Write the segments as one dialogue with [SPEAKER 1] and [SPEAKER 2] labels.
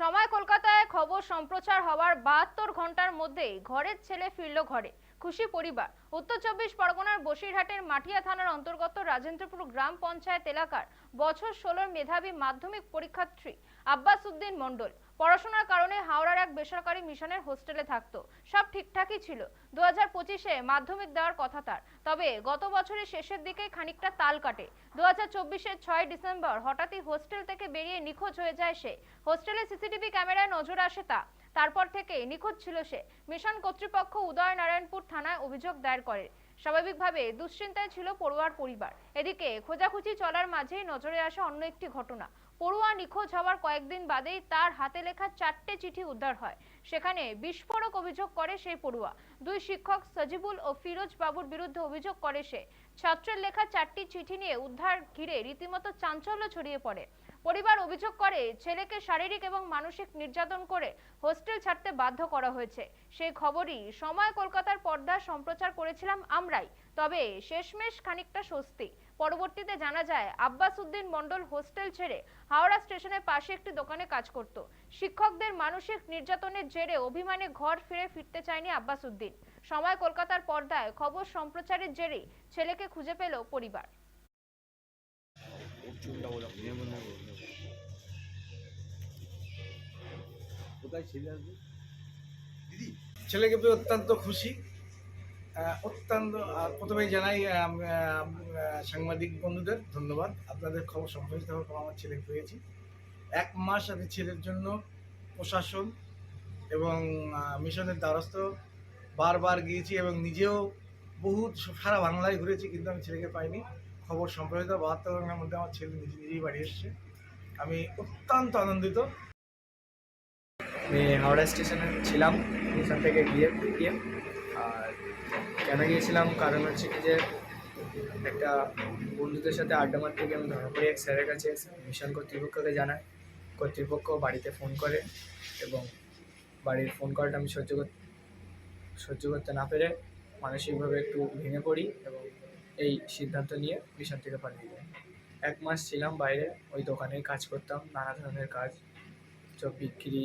[SPEAKER 1] সময় কলকাতায় খবর সম্প্রচার হওয়ার বাহাত্তর ঘণ্টার মধ্যেই ঘরের ছেলে ফিরল ঘরে। খুশি পরিবার। উত্তর চব্বিশ পরগনার বসিরহাটের মাঠিয়া থানার অন্তর্গত রাজেন্দ্রপুর গ্রাম পঞ্চায়েত এলাকার বছর ষোলোর মেধাবী মাধ্যমিক পরীক্ষার্থী আব্বাস উদ্দিন মণ্ডল। পড়াশোনার কারণে হাওড়ার এক বেসরকারি মিশনের হোস্টেলে থাকতো। সব ঠিকঠাকই ছিল। দু হাজার পঁচিশে মাধ্যমিক দেওয়ার কথা তার। তবে গত বছরের শেষের দিকে খানিকটা তাল কাটে। দু হাজার চব্বিশের ছয় ডিসেম্বর হঠাৎই হোস্টেল থেকে বেরিয়ে নিখোঁজ হয়ে যায় সে। হোস্টেলে সিসিটিভি ক্যামেরায় নজর আসে তা। তারপর থেকে নিখোঁজ ছিল সে। মিশন কর্তৃপক্ষ উদয়নারায়ণপুর থানায় অভিযোগ দায়ের করে। স্বাভাবিকভাবে দুশ্চিন্তায় ছিল পড়ুয়ার পরিবার। এদিকে খোঁজাখুঁজি চলার মাঝেই নজরে আসে অন্য একটি ঘটনা। পড়ুয়া নিখোঁজ হওয়ার কয়েকদিন বাদেই তার হাতে লেখা চারটে চিঠি উদ্ধার হয়। সেখানে বিস্ফোরক অভিযোগ করে সেই পড়ুয়া। দুই শিক্ষক সজিবুল ও ফিরোজ বাবুর বিরুদ্ধে অভিযোগ করে সে। ছাত্রের লেখা চারটি চিঠি নিয়ে উদ্ধার ঘিরে রীতিমতো চাঞ্চল্য ছড়িয়ে পড়ে। পরিবার অভিযোগ করে ছেলেকে শারীরিক এবং মানসিক নির্যাতন করে হোস্টেল ছাড়তে বাধ্য করা হয়েছে। সেই খবরই সময় কলকাতার পর্দা সম্প্রচার করেছিলাম আমরাই। তবে শেষমেশ খানিকটা স্বস্তি। পরবর্তীতে জানা যায়, আব্বাস উদ্দিন মণ্ডল হোস্টেল ছেড়ে হাওড়া স্টেশনের পাশে একটি দোকানে কাজ করত। শিক্ষকদের মানসিক নির্যাতনের জেরে অভিমানে ঘর ফিরে ফিরতে চায়নি আব্বাস উদ্দিন। সময় কলকাতার পর্দায় খবর সম্প্রচারের জেরেই ছেলেকে খুঁজে পেল পরিবার।
[SPEAKER 2] কোথায় ছেলে আসবে?
[SPEAKER 3] দিদি। ছেলেকে পেয়ে অত্যন্ত খুশি। অত্যন্ত আর প্রথমেই জানাই সাংবাদিক বন্ধুদের ধন্যবাদ। আপনাদের খবর সম্প্রচারিত হওয়ার পর আমার ছেলে পেয়েছি। এক মাস আমি ছেলের জন্য প্রশাসন এবং মিশনের দ্বারস্থ বারবার গিয়েছি এবং নিজেও বহু সারা বাংলায় ঘুরেছি কিন্তু আমি ছেলেকে পাইনি। খবর সম্প্রচারিত, বাহাত্তর মধ্যে আমার ছেলে নিজে নিজেই বাড়ি এসছে। আমি অত্যন্ত আনন্দিত।
[SPEAKER 4] আমি হাওড়া স্টেশনে ছিলাম, এখান থেকে গিয়ে গিয়ে। আর কেন গিয়েছিলাম? কারণ হচ্ছে কি যে একটা বন্ধুদের সাথে আড্ডা মারতে গিয়ে আমি ধরা পড়ে এক স্যারের কাছে। মিশন কর্তৃপক্ষকে জানাই। কর্তৃপক্ষ বাড়িতে ফোন করে এবং বাড়ির ফোন কলটা আমি সহ্য সহ্য করতে না পেরে মানসিকভাবে একটু ভেঙে পড়ি এবং এই সিদ্ধান্ত নিয়ে মিশন থেকে পালিয়ে যাই এক মাস ছিলাম বাইরে, ওই দোকানে কাজ করতাম, নানা ধরনের কাজ সব বিক্রি,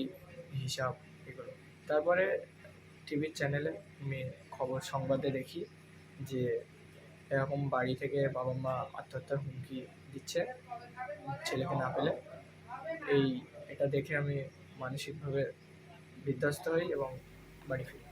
[SPEAKER 4] হিসাব এগুলো। তারপরে টিভির চ্যানেলে আমি খবর সংবাদে দেখি যে এরকম বাড়ি থেকে বাবা মা আত্মহত্যার হুমকি দিচ্ছে, ছেলেকে না পেলে। এই, এটা দেখে আমি মানসিকভাবে বিধ্বস্ত হই এবং বাড়ি ফিরি।